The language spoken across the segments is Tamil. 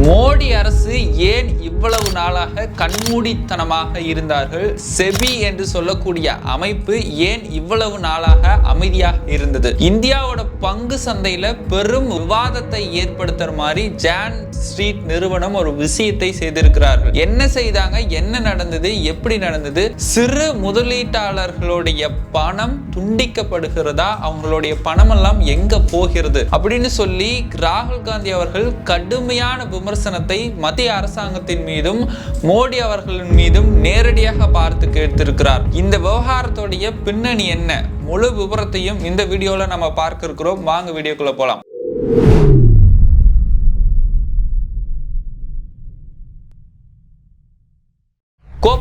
மோடி அரசு ஏன் இவ்வளவு நாளாக கண்மூடித்தனமாக இருந்தார்கள்? செபி என்று சொல்லக்கூடிய அமைப்பு ஏன் இவ்வளவு நாளாக அமைதியாக இருந்தது? இந்தியாவோட பங்கு சந்தையில பெரும் விவாதத்தை ஏற்படுத்துற மாதிரி ஜான் ஸ்ட்ரீட் நிறுவனம் ஒரு விஷயத்தை செய்திருக்கிறார்கள். என்ன செய்தாங்க? என்ன நடந்தது? எப்படி நடந்தது? சிறு முதலீட்டாளர்களுடைய பணம் துண்டிக்கப்படுகிறதா? அவங்களுடைய பணம் எல்லாம் எங்க போகிறது? அப்படின்னு சொல்லி ராகுல் காந்தி அவர்கள் கடுமையான விமர்சனத்தை மத்திய அரசாங்கத்தின் மீதும் மோடி அவர்களின் மீதும் நேரடியாக பார்த்து கேட்டிருக்கிறார். இந்த விவகாரத்துடைய பின்னணி என்ன? முழு விவரத்தையும் இந்த வீடியோல நம்ம பார்க்க இருக்கிறோம் வாங்க வீடியோக்குள்ள போலாம்.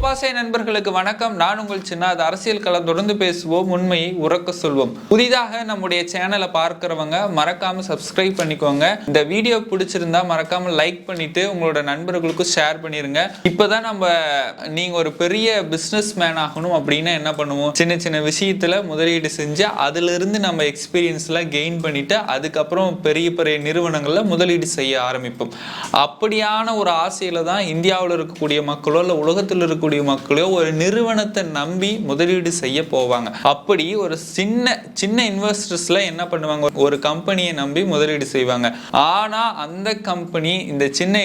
கோபாசை நண்பர்களுக்கு வணக்கம். நான் உங்கள் சின்ன அரசியல் களம் தொடர்ந்து பேசுவோம் உண்மையை உறக்க சொல்வோம். புதிதாக நம்முடைய சேனலை பார்க்கிறவங்க மறக்காம சப்ஸ்கிரைப் பண்ணிக்கோங்க. இந்த வீடியோ பிடிச்சிருந்தா மறக்காம லைக் பண்ணிட்டு உங்களோட நண்பர்களுக்கும் ஷேர் பண்ணிருங்க. இப்பதான் நம்ம நீங்க ஒரு பெரிய பிசினஸ் மேன் ஆகணும் அப்படின்னா என்ன பண்ணுவோம்? சின்ன சின்ன விஷயத்துல முதலீடு செஞ்சு அதுல இருந்து நம்ம எக்ஸ்பீரியன்ஸ்லாம் கெயின் பண்ணிட்டு அதுக்கப்புறம் பெரிய பெரிய நிறுவனங்கள்ல முதலீடு செய்ய ஆரம்பிப்போம். அப்படியான ஒரு ஆசையில தான் இந்தியாவில் இருக்கக்கூடிய மக்களோ இல்லை உலகத்தில் இருக்கக்கூடிய மக்களோ ஒரு நிறுவனத்தை நம்பி முதலீடு செய்ய போவாங்க. அப்படி ஒரு சின்ன சின்ன இன்வெஸ்டர்ஸ்ல என்ன பண்ணுவாங்க? ஒரு கம்பெனியை நம்பி முதலீடு செய்வாங்க. ஆனா அந்த கம்பெனி இந்த சின்ன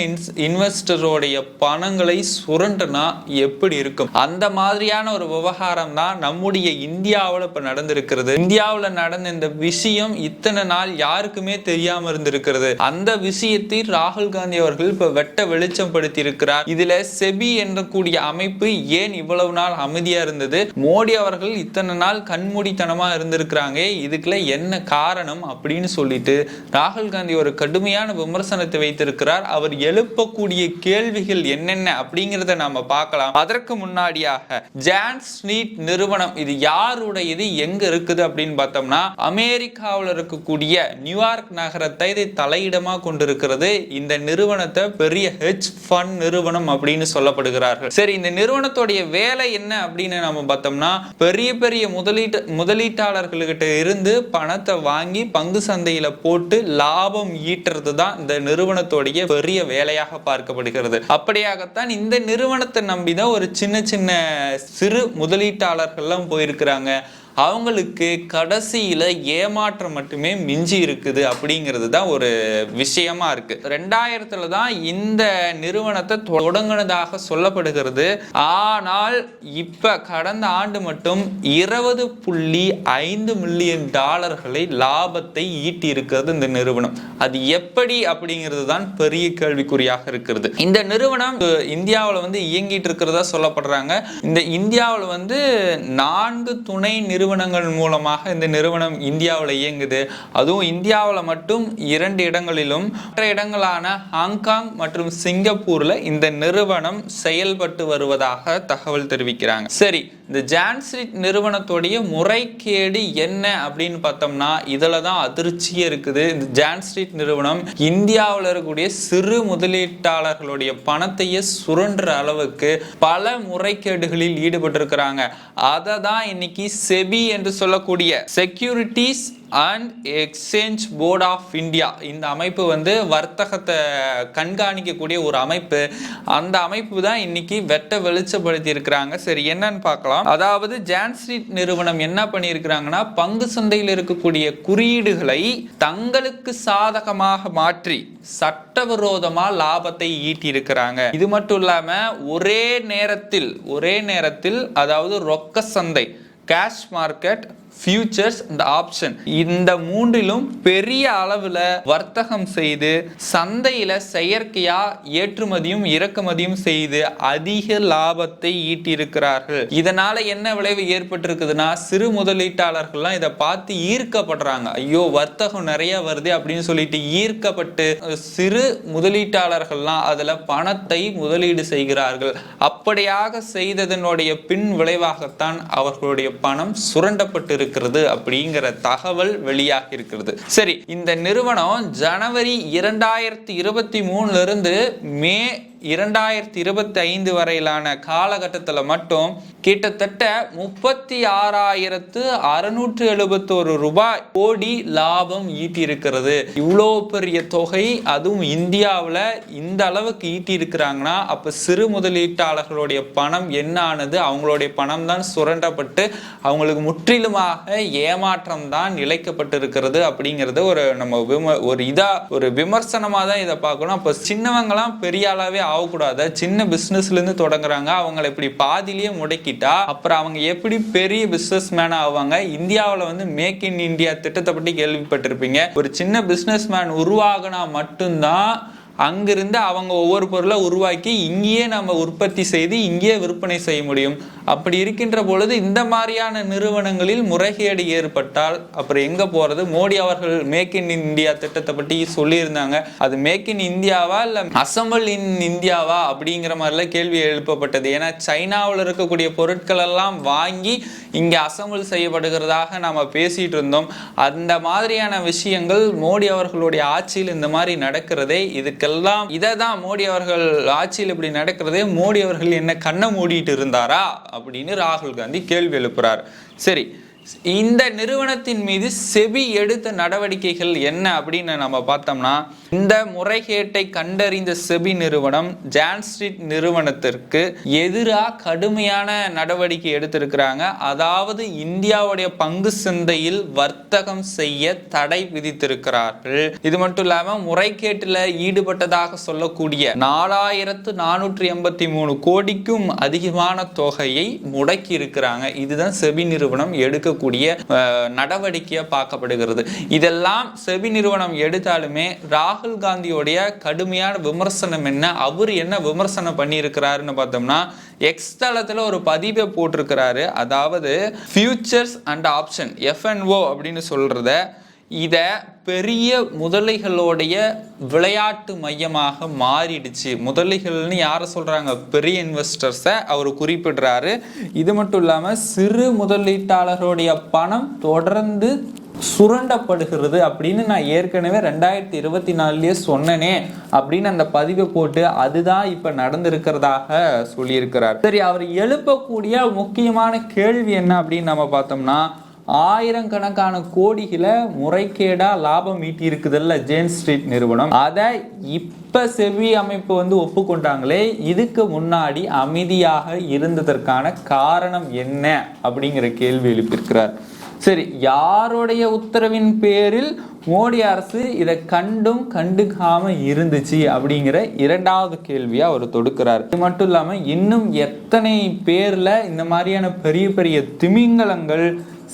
இன்வெஸ்டருடைய பணங்களை சுரண்டனா எப்படி இருக்கும்? அந்த மாதிரியான ஒரு விவகாரம் தான் நம்முடைய இந்தியாவில் இப்ப நடந்திருக்கிறது. இந்தியாவில் நடந்த இந்த விஷயம் இத்தனை நாள் யாருக்குமே தெரியாம இருந்திருக்கிறது. அந்த விஷயத்தை ராகுல் காந்தி அவர்கள் இப்ப வெட்ட வெளிச்சம் படுத்தி இருக்கிறார் இதுல செபி என்ற கூடிய அமைப்பு அமைப்பு ஏன் இவ்வளவு நாள் அமைதியா இருந்தது? மோடி அவர்கள் இத்தனை நாள் கண்மூடித்தனமா இருந்திருக்கிறாங்க. இதுக்குள்ள என்ன காரணம் அப்படின்னு சொல்லிட்டு ராகுல் காந்தி ஒரு கடுமையான விமர்சனத்தை வைத்திருக்கிறார். அவர் எழுப்பக்கூடிய கேள்விகள் என்னென்ன அப்படிங்கிறத நாம பார்க்கலாம். அதற்கு முன்னாடியாக ஜான் ஸ்னீட் நிறுவனம் இது யாருடையது எங்க இருக்குது அப்படின்னு பார்த்தோம்னா அமெரிக்காவில் இருக்கக்கூடிய நியூயார்க் நகரத்தை இதை தலையிடமா கொண்டிருக்கிறது. இந்த நிறுவனத்தை பெரிய ஹெச் ஃபண்ட் நிறுவனம் அப்படின்னு சொல்லப்படுகிறார்கள். சரி இந்த நிறுவனத்துடைய வேலை என்ன அப்படின்னு நம்ம பார்த்தோம்னா பெரிய பெரிய முதலீட்டு முதலீட்டாளர்கள்கிட்ட இருந்து பணத்தை வாங்கி பங்கு சந்தையில போட்டு லாபம் ஈட்டுறது தான் இந்த நிறுவனத்துடைய பெரிய வேலையாக பார்க்கப்படுகிறது. அப்படியாகத்தான் இந்த நிறுவனத்தை நம்பி தான் ஒரு சின்ன சின்ன சிறு முதலீட்டாளர்கள்லாம் போயிருக்கிறாங்க. அவங்களுக்கு கடைசியில ஏமாற்றம் மட்டுமே மிஞ்சி இருக்குது அப்படிங்கிறது தான் ஒரு விஷயமா இருக்கு. ரெண்டாயிரத்துல தான் இந்த நிறுவனத்தை தொடங்கினதாக சொல்லப்படுகிறது. ஆனால் இப்ப கடந்த ஆண்டு மட்டும் இருபது புள்ளி ஐந்து மில்லியன் டாலர்களை லாபத்தை ஈட்டி இருக்கிறது இந்த நிறுவனம். அது எப்படி அப்படிங்கிறது தான் பெரிய கேள்விக்குறியாக இருக்கிறது. இந்த நிறுவனம் இந்தியாவில் வந்து இயங்கிட்டு இருக்கிறதா சொல்லப்படுறாங்க. இந்த இந்தியாவில் வந்து நான்கு துணை நிறுவனம் நிறுவனங்கள் மூலமாக இந்த நிறுவனம் இந்தியாவில் இயங்குது. அதுவும் இந்தியாவில் மட்டும் இரண்டு இடங்களிலும். மற்ற இடங்களான ஹாங்காங் மற்றும் சிங்கப்பூர்ல இந்த நிறுவனம் செயல்பட்டு வருவதாக தகவல் தெரிவிக்கிறாங்க. சரி இந்த ஜான்ஸ்ரிட் நிறுவனத்துடைய முறைகேடு என்ன அப்படின்னு பார்த்தோம்னா இதில் தான் அதிர்ச்சியே இருக்குது. இந்த ஜான்ஸ்ட்ரீட் நிறுவனம் இந்தியாவில் இருக்கக்கூடிய சிறு முதலீட்டாளர்களுடைய பணத்தையே சுரண்டுற அளவுக்கு பல முறைகேடுகளில் ஈடுபட்டிருக்கிறாங்க. அதை தான் இன்னைக்கு செபி என்று சொல்லக்கூடிய securities and exchange board of India இந்த அமைப்பு வந்து வர்த்தகத்தை கண்காணிக்கக்கூடிய ஒரு அமைப்பு. அந்த அமைப்பு தான் இன்னைக்கு வெட்ட வெளிச்சப்படுத்தி இருக்கிறாங்க சரி என்னன்னு பார்க்கலாம். அதாவது ஜான்ஸ்ட்ரீட் நிறுவனம் என்ன பண்ணியிருக்கிறாங்கன்னா பங்கு சந்தையில் இருக்கக்கூடிய குறியீடுகளை தங்களுக்கு சாதகமாக மாற்றி சட்டவிரோதமாக லாபத்தை ஈட்டியிருக்கிறாங்க. இது மட்டும் இல்லாமல் ஒரே நேரத்தில் ஒரே நேரத்தில் அதாவது ரொக்க சந்தை cash market ஃபியூச்சர்ஸ் இந்த ஆப்ஷன் இந்த மூன்றிலும் பெரிய அளவில் வர்த்தகம் செய்து சந்தையில் செயற்கையாக ஏற்றுமதியும் இறக்குமதியும் செய்து அதிக லாபத்தை ஈட்டியிருக்கிறார்கள். இதனால் என்ன விளைவு ஏற்பட்டிருக்குதுன்னா சிறு முதலீட்டாளர்கள்லாம் இதை பார்த்து ஈர்க்கப்படுறாங்க. ஐயோ வர்த்தகம் நிறைய வருது அப்படின்னு சொல்லிட்டு ஈர்க்கப்பட்டு சிறு முதலீட்டாளர்கள்லாம் அதில் பணத்தை முதலீடு செய்கிறார்கள். அப்படியாக செய்ததனுடைய பின் விளைவாகத்தான் அவர்களுடைய பணம் சுரண்டப்பட்டு இருக்கிறது அப்படிங்கிற தகவல் வெளியாகி இருக்கிறது. சரி இந்த நிறுவனம் ஜனவரி இரண்டாயிரத்தி இருபத்தி மூணுல இருந்து மே இரண்டாயிரத்தி இருபத்தி ஐந்து வரையிலான காலகட்டத்தில் மட்டும் கிட்டத்தட்ட முப்பத்தி ஆறாயிரத்து அறுநூற்று எழுபத்தோரு ரூபாய் கோடி லாபம் ஈட்டியிருக்கிறது. இவ்வளோ பெரிய தொகை அதுவும் இந்தியாவில் இந்த அளவுக்கு ஈட்டியிருக்கிறாங்கன்னா அப்போ சிறு முதலீட்டாளர்களுடைய பணம் என்ன ஆனது? அவங்களுடைய பணம் தான் சுரண்டப்பட்டு அவங்களுக்கு முற்றிலுமாக ஏமாற்றம் தான் இழைக்கப்பட்டிருக்கிறது அப்படிங்கிறது ஒரு நம்ம விம ஒரு இதாக ஒரு விமர்சனமாக தான் இதை பார்க்கணும். அப்போ சின்னவங்களாம் பெரிய அளவே ஆகக்கூடாது. சின்ன பிஸ்னஸ்லேருந்து தொடங்குறாங்க. அவங்களை இப்படி பாதிலேயே முடக்கிட்டா அப்புறம் அவங்க எப்படி பெரிய பிஸ்னஸ் மேன் ஆவாங்க? இந்தியாவில் வந்து மேக் இன் இந்தியா திட்டத்தை பற்றி கேள்விப்பட்டிருப்பீங்க. ஒரு சின்ன பிஸ்னஸ் மேன் உருவாகினா மட்டும்தான் அங்கிருந்து அவங்க ஒவ்வொரு பொருளை உருவாக்கி இங்கேயே நம்ம உற்பத்தி செய்து இங்கேயே விற்பனை செய்ய முடியும். அப்படி இருக்கின்ற பொழுது இந்த மாதிரியான நிறுவனங்களில் முறைகேடு ஏற்பட்டால் அப்புறம் எங்க போறது? மோடி அவர்கள் மேக் இன் இந்தியா திட்டத்தை பற்றி சொல்லியிருந்தாங்க. அது மேக் இன் இந்தியாவா இல்ல அசம்பிள் இன் இந்தியாவா அப்படிங்கிற மாதிரிலாம் கேள்வி எழுப்பப்பட்டது. ஏன்னா சைனாவில் இருக்கக்கூடிய பொருட்கள் எல்லாம் வாங்கி இங்கே அசம்பிள் செய்யப்படுகிறதாக நாம பேசிட்டு இருந்தோம். அந்த மாதிரியான விஷயங்கள் மோடி அவர்களுடைய ஆட்சியில் இந்த மாதிரி நடக்கிறதே இதுக்கு இதுக்கெல்லாம் இதை தான் மோடி அவர்கள் ஆட்சியில் இப்படி நடக்கிறதே மோடி அவர்கள் என்ன கண்ணை மூடிட்டு இருந்தாரா? அப்படின்னு ராகுல் காந்தி கேள்வி எழுப்புறார். சரி இந்த நிறுவனத்தின் மீது செபி எடுத்த நடவடிக்கைகள் என்ன அப்படின்னு நம்ம பார்த்தோம்னா இந்த முறைகேட்டை கண்டறிந்த செபி நிறுவனம் ஜான் ஸ்ட்ரீட் நிறுவனத்திற்கு எதிராக கடுமையான நடவடிக்கை எடுத்திருக்கிறாங்க. அதாவது இந்தியாவுடைய பங்கு சந்தையில் வர்த்தகம் செய்ய தடை விதித்திருக்கிறார்கள். இது மட்டும் இல்லாம முறைகேட்டில் ஈடுபட்டதாக சொல்லக்கூடிய நாலாயிரத்து நானூற்றி எண்பத்தி மூணு கோடிக்கும் அதிகமான தொகையை முடக்கி இருக்கிறாங்க இதுதான் செபி நிறுவனம் எடுக்க அஹ், நடவடிக்கையாக பார்க்கப்படுகிறது. இதெல்லாம் செபி நிறுவனம் எடுத்தாலுமே ராகுல் காந்தியோடைய கடுமையான விமர்சனம் என்ன அவர் என்ன விமர்சனம் பண்ணியிருக்கிறாருன்னு பார்த்தோம்னா எக்ஸ் தளத்தில் ஒரு பதிவை போட்டிருக்கிறாரு. அதாவது ஃபியூச்சர்ஸ் அண்ட் ஆப்ஷன் எஃப்என்ஓ அப்படின்னு சொல்கிறத இதை பெரிய முதலைகளுடைய விளையாட்டு மையமாக மாறிடுச்சு. முதலைகள்னு யாரை சொல்கிறாங்க பெரிய இன்வெஸ்டர்ஸை அவர் குறிப்பிடுறாரு. இது மட்டும் இல்லாமல் சிறு முதலீட்டாளருடைய பணம் தொடர்ந்து சுரண்டப்படுகிறது அப்படின்னு நான் ஏற்கனவே ரெண்டாயிரத்தி இருபத்தி நாலுலேயே சொன்னனே அப்படின்னு அந்த பதிவை போட்டு அதுதான் இப்போ நடந்திருக்கிறதாக சொல்லியிருக்கிறார். சரி அவர் எழுப்பக்கூடிய முக்கியமான கேள்வி என்ன அப்படின்னு நம்ம பார்த்தோம்னா ஆயிரக்கணக்கான கோடிகளை முறைகேடாக லாபம் ஈட்டி இருக்குதுல்ல ஜேன் ஸ்ட்ரீட் நிறுவனம். அதை இப்போ செவி அமைப்பு வந்து ஒப்புக்கொண்டாங்களே இதுக்கு முன்னாடி அமைதியாக இருந்ததற்கான காரணம் என்ன அப்படிங்கிற கேள்வி எழுப்பியிருக்கிறார். சரி யாருடைய உத்தரவின் பேரில் மோடி அரசு இதை கண்டும் கண்டுக்காம இருந்துச்சு அப்படிங்கிற இரண்டாவது கேள்வியா அவர் தொடுக்கிறார். இது மட்டும் இல்லாமல் இன்னும் எத்தனை பேர்ல இந்த மாதிரியான பெரிய பெரிய திமிங்கலங்கள்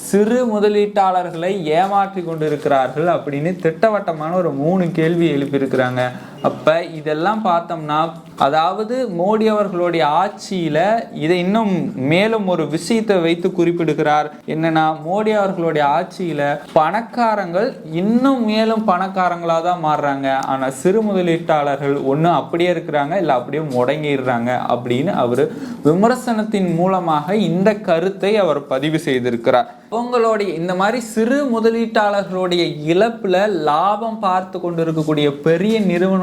சிறு முதலீட்டாளர்களை ஏமாற்றி கொண்டிருக்கிறார்கள் அப்படின்னு திட்டவட்டமான ஒரு மூணு கேள்வி எழுப்பியிருக்கிறாங்க. அப்ப இதெல்லாம் பார்த்தோம்னா அதாவது மோடி அவர்களுடைய ஆட்சியில இதை இன்னும் மேலும் ஒரு விஷயத்தை வைத்து குறிப்பிடுகிறார். என்னன்னா மோடி அவர்களுடைய ஆட்சியில பணக்காரங்கள் இன்னும் மேலும் பணக்காரங்களா தான் மாறுறாங்க. ஆனா சிறு முதலீட்டாளர்கள் ஒண்ணு அப்படியே இருக்கிறாங்க இல்லை அப்படியே முடங்கிடுறாங்க அப்படின்னு அவர் விமர்சனத்தின் மூலமாக இந்த கருத்தை அவர் பதிவு செய்திருக்கிறார். உங்களுடைய இந்த மாதிரி சிறு முதலீட்டாளர்களுடைய இழப்புல லாபம் பார்த்து கொண்டு இருக்கக்கூடிய பெரிய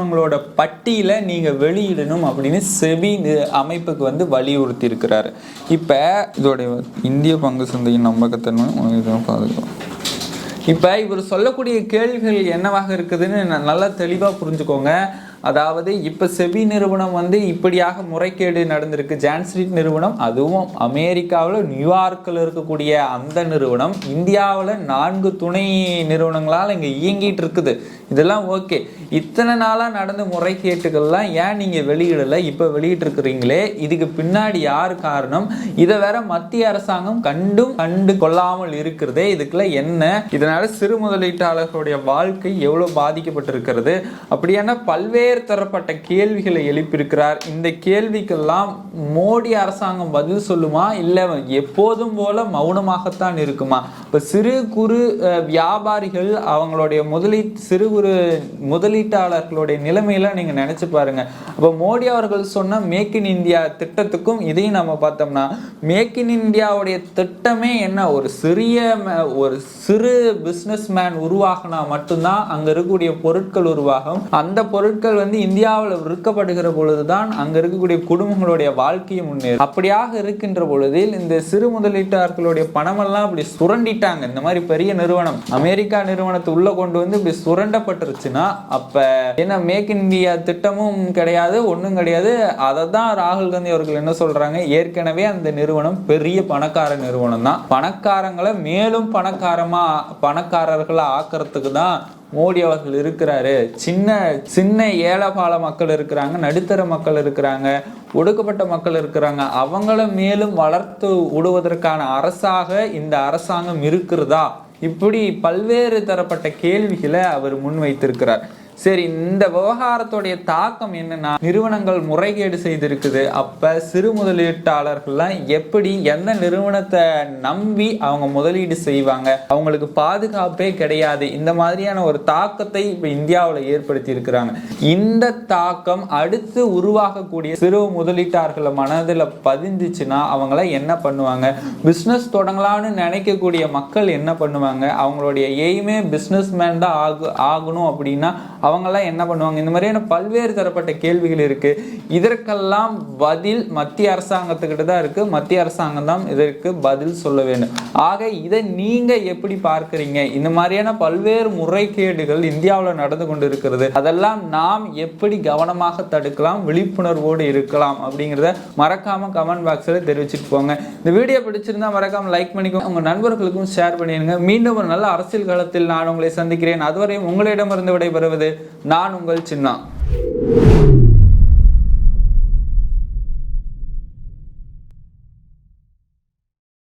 உங்களோட பட்டியலை நீங்கள் வெளியிடணும் அப்படின்னு செபி அமைப்புக்கு வந்து வலியுறுத்தி இருக்கிறாரு இப்போ இதோடைய இந்திய பங்கு சந்தையின் நம்பகத்தன்மை பாதுகாப்பு இப்போ இவர் சொல்லக்கூடிய கேள்விகள் என்னவாக இருக்குதுன்னு நான் நல்லா தெளிவாக புரிஞ்சுக்கோங்க. அதாவது இப்போ செபி நிறுவனம் வந்து இப்படியாக முறைகேடு நடந்திருக்கு. ஜான்ஸ்ட்ரீட் நிறுவனம் அதுவும் அமெரிக்காவில் நியூயார்க்கில் இருக்கக்கூடிய அந்த நிறுவனம் இந்தியாவில் நான்கு துணை நிறுவனங்களால் இங்கே இயங்கிட்டு இருக்குது. இதெல்லாம் ஓகே. இத்தனை நாளாக நடந்த முறைகேட்டுகள்லாம் ஏன் நீங்கள் வெளியிடலை? இப்போ வெளியிட்டிருக்கிறீங்களே. இதுக்கு பின்னாடி யார் காரணம்? இதை வேற மத்திய அரசாங்கம் கண்டும் கண்டு கொள்ளாமல் இருக்கிறதே. இதுக்குள்ள என்ன? இதனால சிறு முதலீட்டாளர்களுடைய வாழ்க்கை எவ்வளவு பாதிக்கப்பட்டிருக்கிறது? அப்படியான பல்வேறு தரப்பட்ட கேள்விகளை எழுப்பியிருக்கிறார். இந்த கேள்விக்கெல்லாம் மோடி அரசாங்கம் பதில் சொல்லுமா? இல்லை எப்போதும் போல மௌனமாகத்தான் இருக்குமா? இப்போ சிறு குறு வியாபாரிகள் அவங்களுடைய முதலீ சிறு ஒரு முதலீட்டாளர்களுடைய நிலைமையெல்லாம் நீங்க நினைச்சு பாருங்க. அப்போ மோடி அவர்கள் சொன்ன மேக் இன் இந்தியா திட்டத்துக்கும் இதையும் நம்ம பார்த்தோம்னா மேக் இன் இந்தியாவுடைய திட்டமே என்ன? ஒரு சிறிய ஒரு சிறு பிசினஸ் மேன் உருவாகினா மட்டும்தான் அங்க இருக்கக்கூடிய பொருட்கள் உருவாகும். அந்த பொருட்கள் வந்து இந்தியாவில் விற்கப்படுகிற பொழுதுதான் அங்க இருக்கக்கூடிய குடும்பங்களுடைய வாழ்க்கையை முன்னேறும். அப்படியாக இருக்கின்ற பொழுதில் இந்த சிறு முதலீட்டாளர்களுடைய பணமெல்லாம் அப்படி சுரண்டிட்டாங்க. இந்த மாதிரி பெரிய நிறுவனம் அமெரிக்கா நிறுவனத்தை உள்ள கொண்டு வந்து இப்படி சுரண்ட பட்டுருச்சுன்னா அப்போ என்ன மேக் இன் இந்தியா திட்டமும் கிடையாது ஒன்றும் கிடையாது. அதை தான் ராகுல் காந்தி அவர்கள் என்ன சொல்கிறாங்க ஏற்கனவே அந்த நிறுவனம் பெரிய பணக்கார நிறுவனம் தான். பணக்காரங்களை மேலும் பணக்காரமாக பணக்காரர்களை ஆக்கிறதுக்கு தான் மோடி அவர்கள் இருக்கிறாரு. சின்ன சின்ன ஏழைபால மக்கள் இருக்கிறாங்க நடுத்தர மக்கள் இருக்கிறாங்க ஒடுக்கப்பட்ட மக்கள் இருக்கிறாங்க. அவங்கள மேலும் வளர்த்து விடுவதற்கான அரசாக இந்த அரசாங்கம் இருக்கிறதா? இப்படி பல்வேறு தரப்பட்ட கேள்விகளை அவர் முன்வைத்திருக்கிறார். சரி இந்த விவகாரத்துடைய தாக்கம் என்னன்னா நிறுவனங்கள் முறைகேடு செய்திருக்குது. அப்ப சிறு முதலீட்டாளர்கள்லாம் எப்படி எந்த நிறுவனத்தை நம்பி அவங்க முதலீடு செய்வாங்க? அவங்களுக்கு பாதுகாப்பே கிடையாது. இந்த மாதிரியான ஒரு தாக்கத்தை இப்ப இந்தியாவுல ஏற்படுத்தி இருக்கிறாங்க இந்த தாக்கம் அடுத்து உருவாகக்கூடிய சிறு முதலீட்டாளர்கள் மனதில் பதிந்துச்சுன்னா அவங்கள என்ன பண்ணுவாங்க? பிஸ்னஸ் தொடங்கலாம்னு நினைக்கக்கூடிய மக்கள் என்ன பண்ணுவாங்க? அவங்களுடைய எய்மே பிஸ்னஸ் மேன் தான் ஆகு ஆகணும் அப்படின்னா அவங்கெல்லாம் என்ன பண்ணுவாங்க? இந்த மாதிரியான பல்வேறு தரப்பட்ட கேள்விகள் இருக்கு. இதற்கெல்லாம் பதில் மத்திய அரசாங்கத்துக்கிட்ட தான் இருக்கு. மத்திய அரசாங்கம் தான் இதற்கு பதில் சொல்ல வேண்டும். ஆக இதை நீங்க எப்படி பார்க்குறீங்க? இந்த மாதிரியான பல்வேறு முறைகேடுகள் இந்தியாவில் நடந்து கொண்டு இருக்கிறது அதெல்லாம் நாம் எப்படி கவனமாக தடுக்கலாம்? விழிப்புணர்வோடு இருக்கலாம் அப்படிங்கிறத மறக்காம கமெண்ட் பாக்ஸில் தெரிவிச்சுட்டு போங்க. இந்த வீடியோ பிடிச்சிருந்தா மறக்காம லைக் பண்ணிக்கோங்க. உங்க நண்பர்களுக்கும் ஷேர் பண்ணிடுங்க. மீண்டும் ஒரு நல்ல அரசியல் களத்தில் நான் உங்களை சந்திக்கிறேன். அதுவரையும் உங்களிடமிருந்து விடைபெறுவது நான் உங்கள் சின்னா.